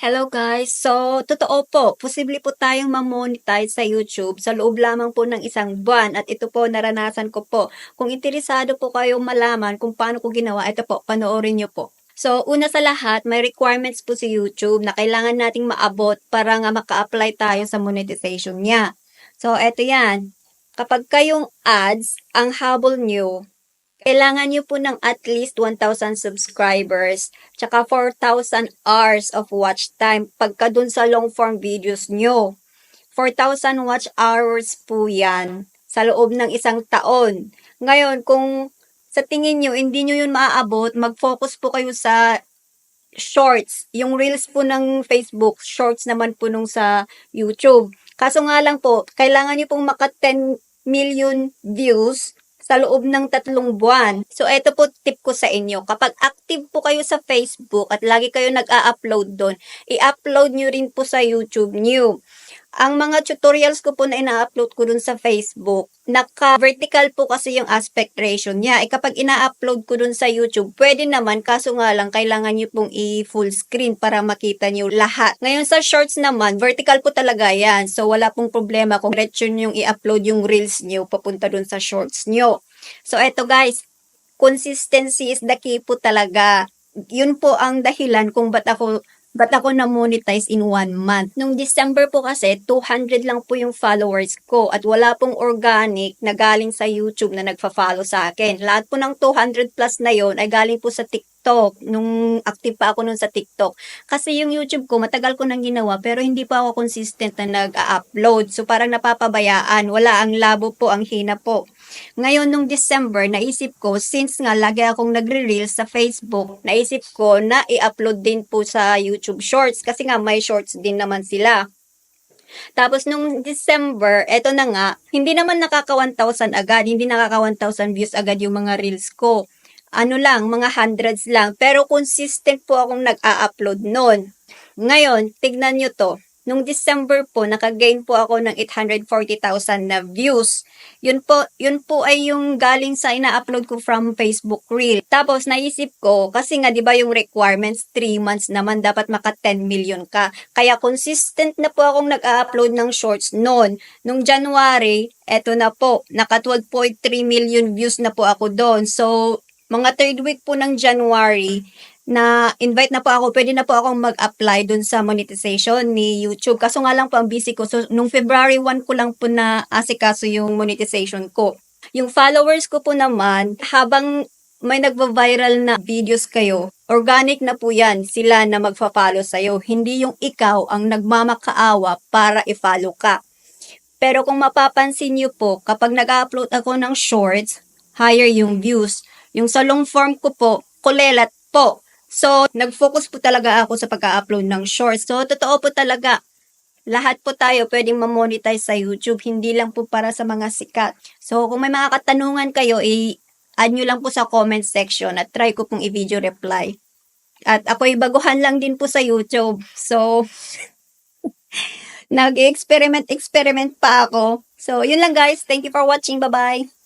Hello guys! So, totoo po, posible po tayong ma-monetize sa YouTube sa loob lamang po ng isang buwan at ito po naranasan ko po. Kung interesado po kayong malaman kung paano ko ginawa, ito po, panoorin nyo po. So, una sa lahat, may requirements po si YouTube na kailangan nating maabot para nga maka-apply tayo sa monetization niya. So, eto yan. Kapag kayong ads, ang habol nyo, kailangan nyo po ng at least 1,000 subscribers, tsaka 4,000 hours of watch time pagka dun sa long form videos nyo. 4,000 watch hours po yan sa loob ng isang taon. Ngayon, kung sa tingin nyo, hindi nyo yun maaabot, mag-focus po kayo sa shorts. Yung reels po ng Facebook, shorts naman po nung sa YouTube. Kaso nga lang po, kailangan nyo pong maka 10 million views sa loob ng tatlong buwan. So, eto po tip ko sa inyo. Kapag active po kayo sa Facebook at lagi kayo nag-a-upload doon, i-upload nyo rin po sa YouTube nyo. Ang mga tutorials ko po na ina-upload ko dun sa Facebook, naka-vertical po kasi yung aspect ratio niya. E kapag ina-upload ko dun sa YouTube, pwede naman, kaso nga lang, kailangan nyo pong i-full screen para makita nyo lahat. Ngayon sa shorts naman, vertical po talaga yan. So wala pong problema kung diretso nyo i-upload yung reels nyo papunta dun sa shorts nyo. So eto guys, consistency is the key po talaga. Yun po ang dahilan kung ba't ako Ba't ako na-monetize in one month? Nung December po kasi, 200 lang po yung followers ko at wala pong organic na galing sa YouTube na nagfa-follow sa akin. Lahat po ng 200 plus na yon ay galing po sa TikTok. Nung active pa ako nun sa TikTok. Kasi yung YouTube ko, matagal ko nang ginawa pero hindi pa ako consistent na nag-upload. So parang napapabayaan. Wala ang labo po, ang hina po. Ngayon, nung December, naisip ko, since nga lagi akong nagre-reels sa Facebook, naisip ko na i-upload din po sa YouTube Shorts kasi nga may shorts din naman sila. Tapos nung December, eto na nga, hindi naman nakaka 1,000 agad, hindi nakaka 1,000 views agad yung mga reels ko. Ano lang, mga hundreds lang. Pero consistent po akong nag-a-upload noon. Ngayon, tignan nyo to. Nung December po, nakagain po ako ng 840,000 na views. Yun po, yun po ay yung galing sa ina-upload ko from Facebook Reel. Tapos naisip ko, kasi nga 'di ba yung requirements 3 months naman dapat maka 10 million ka. Kaya consistent na po akong nag-upload ng shorts noon. Nung January, eto na po, naka 12.3 million views na po ako doon. So, mga third week po ng January, na invite na po ako, pwede na po akong mag-apply dun sa monetization ni YouTube. Kaso nga lang po ang busy ko. So, nung February 1 ko lang po na asikaso yung monetization ko. Yung followers ko po naman, habang may nagva-viral na videos kayo, organic na po yan sila na magfa-follow sa'yo. Hindi yung ikaw ang nagmamakaawa para i-follow ka. Pero kung mapapansin nyo po, kapag nag-upload ako ng shorts, higher yung views. Yung sa long form ko po, kulelat po. So, nag-focus po talaga ako sa pag-upload ng shorts. So, totoo po talaga, lahat po tayo pwedeng ma-monetize sa YouTube, hindi lang po para sa mga sikat. So, kung may mga katanungan kayo, i-add nyo lang po sa comment section at try ko pong i-video reply. At ako'y baguhan lang din po sa YouTube. So, nag-experiment-experiment pa ako. So, yun lang guys. Thank you for watching. Bye-bye.